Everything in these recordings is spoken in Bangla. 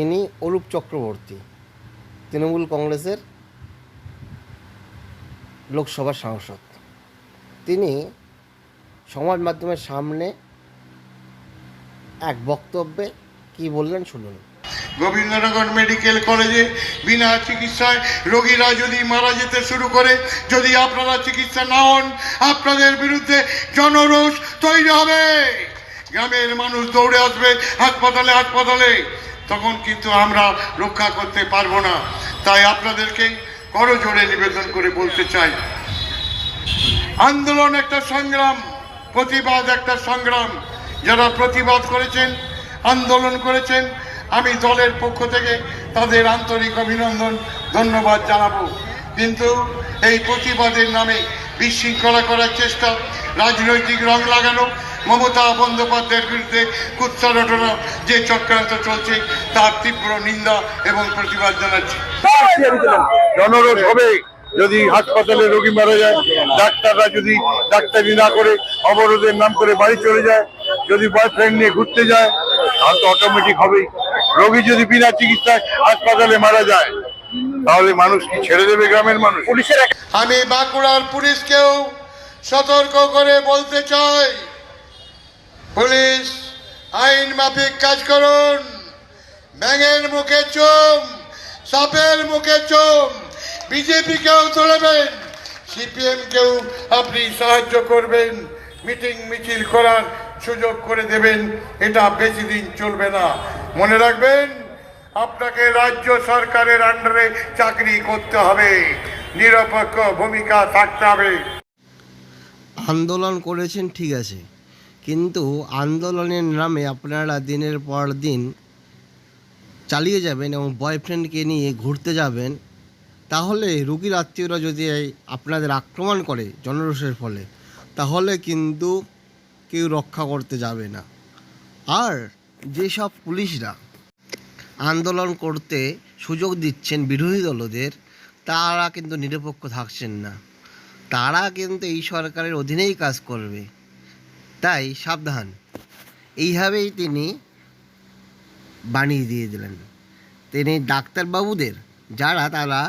ইনি অরূপ চক্রবর্তী, তৃণমূল কংগ্রেসের লোকসভার সাংসদ। তিনি সমাজ মাধ্যমের সামনে এক বক্তব্যে কি বললেন শুনুন। গোবিন্দনগর মেডিকেল কলেজে বিনা চিকিৎসায় রোগীরা যদি মারা যেতে শুরু করে, যদি আপনারা চিকিৎসা না হন, আপনাদের বিরুদ্ধে জনরোষ তৈরি হবে। গ্রামের মানুষ দৌড়ে আসবে হাসপাতালে হাসপাতালে। তখন কিন্তু আমরা রক্ষা করতে পারব না। তাই আপনাদেরকে করজোড়ে নিবেদন করে বলতে চাই। আন্দোলন একটা সংগ্রাম, প্রতিবাদ একটা সংগ্রাম। যারা প্রতিবাদ করেছেন, আন্দোলন করেছেন, আমি দলের পক্ষ থেকে তাদের আন্তরিক অভিনন্দন, ধন্যবাদ জানাব। কিন্তু এই প্রতিবাদের নামে বিশৃঙ্খলা করার চেষ্টা, রাজনৈতিক রং লাগানো মমতা বন্দ্যোপাধ্যায়ের বিরুদ্ধে কুৎসা রটনা যে চক্রান্ত চলছে তার তীব্র নিন্দা এবং প্রতিবাদ জানাচ্ছি। জনরোষ হবে যদি হাসপাতালে রোগী মারা যায় ডাক্তাররা যদি ডাক্তারি না করে অবরোধের নাম করে বাড়ি চলে যায় যদি বয়ফ্রেন্ড নিয়ে ঘুরতে যায় তাহলে তো অটোমেটিক হবেই। রোগী যদি বিনা চিকিৎসায় হাসপাতালে মারা যায় তাহলে মানুষ কি ছেড়ে দেবে গ্রামের মানুষ? পুলিশের আমি বাঁকুড়ার পুলিশকেও সতর্ক করে বলতে চাই পুলিশ, আইন মাফিক কাজ করুন। ব্যাঙের মুখে চোম, সাপের মুখে চোম। বিজেপিকেও তোলাবেন সিপিএমকেও আপনি সাহায্য করবেন। মিটিং মিছিল করার সুযোগ করে দেবেন, এটা বেশি দিন চলবে না। মনে রাখবেন, আপনাকে রাজ্য সরকারের আন্ডারে চাকরি করতে হবে। নিরপেক্ষ ভূমিকা থাকতে হবে। আন্দোলন করেছেন, ঠিক আছে। কিন্তু আন্দোলনের নামে আপনারা দিনের পর দিন চালিয়ে যাবেন এবং বয়ফ্রেন্ডকে নিয়ে ঘুরতে যাবেন, তাহলে রুগীর আত্মীয়রা যদি আপনাদের আক্রমণ করে জনরোষের ফলে, তাহলে কিন্তু কেউ রক্ষা করতে যাবে না। আর যেসব পুলিশরা আন্দোলন করতে সুযোগ দিচ্ছেন বিরোধী দলদের, তারা কিন্তু নিরপেক্ষ থাকছেন না। তারা কিন্তু এই সরকারের অধীনেই কাজ করবে। তাই সাবধান। এইভাবেই তিনি বানিয়ে দিয়ে দিলেন। তিনি ডাক্তারবাবুদের, যারা তারা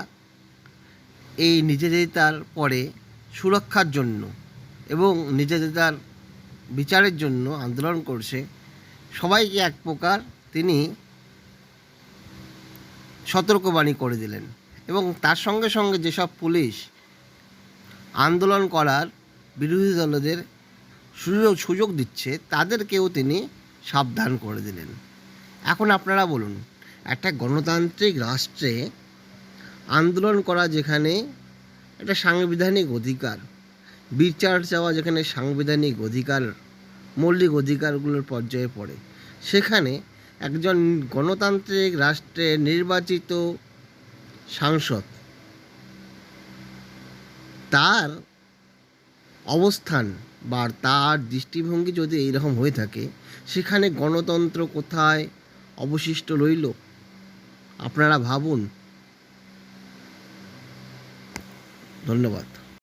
এই নিজেদের পরে সুরক্ষার জন্য এবং নিজেদের বিচারের জন্য আন্দোলন করছে, সবাইকে এক প্রকার তিনি সতর্কবাণী করে দিলেন এবং তার সঙ্গে সঙ্গে যেসব পুলিশ আন্দোলন করার বিরোধী দলদের সুযোগ সুযোগ দিচ্ছে, তাদেরকেও তিনি সাবধান করে দিলেন। এখন আপনারা বলুন, একটা গণতান্ত্রিক রাষ্ট্রে আন্দোলন করা যেখানে একটা সাংবিধানিক অধিকার বিচার চাওয়া যেখানে সাংবিধানিক অধিকার, মৌলিক অধিকারগুলোর পর্যায়ে পড়ে, সেখানে একজন গণতান্ত্রিক রাষ্ট্রে নির্বাচিত সাংসদ, তার অবস্থান বা তার দৃষ্টিভঙ্গি যদি এইরকম হয়ে থাকে, সেখানে গণতন্ত্র কোথায় অবশিষ্ট রইল? আপনারা ভাবুন। ধন্যবাদ।